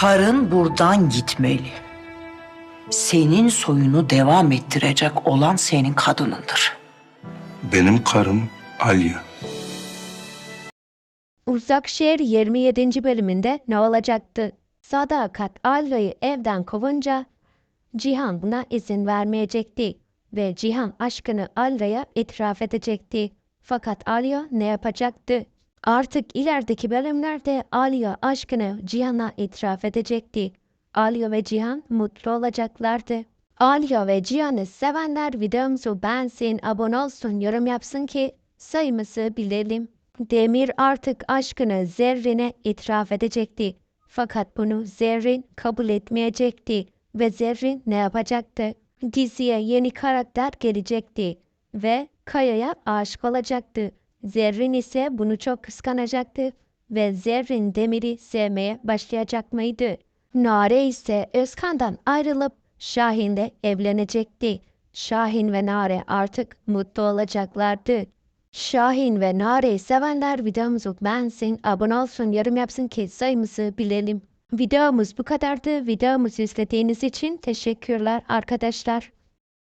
Karın buradan gitmeli. Senin soyunu devam ettirecek olan senin kadınındır. Benim karım Alya. Uzak Şehir 27. bölümünde ne olacaktı? Sadakat Alya'yı evden kovunca Cihan buna izin vermeyecekti ve Cihan aşkını Alya'ya itiraf edecekti. Fakat Alya ne yapacaktı? Artık ilerideki bölümlerde Alya aşkını Cihan'a itiraf edecekti. Alya ve Cihan mutlu olacaklardı. Alya ve Cihan'ı sevenler videomuzu beğensin, abone olsun, yorum yapsın ki sayımızı bilelim. Demir artık aşkını Zerrin'e itiraf edecekti. Fakat bunu Zerrin kabul etmeyecekti. Ve Zerrin ne yapacaktı? Diziye yeni karakter gelecekti. Ve Kaya'ya aşık olacaktı. Zerrin ise bunu çok kıskanacaktı. Ve Zerrin Demir'i sevmeye başlayacak mıydı? Nare ise Özkan'dan ayrılıp Şahin'le evlenecekti. Şahin ve Nare artık mutlu olacaklardı. Şahin ve Nare'yi sevenler videomuzu beğensin, abone olsun, yorum yapsın ki sayımızı bilelim. Videomuz bu kadardı. Videomuzu izlediğiniz için teşekkürler arkadaşlar.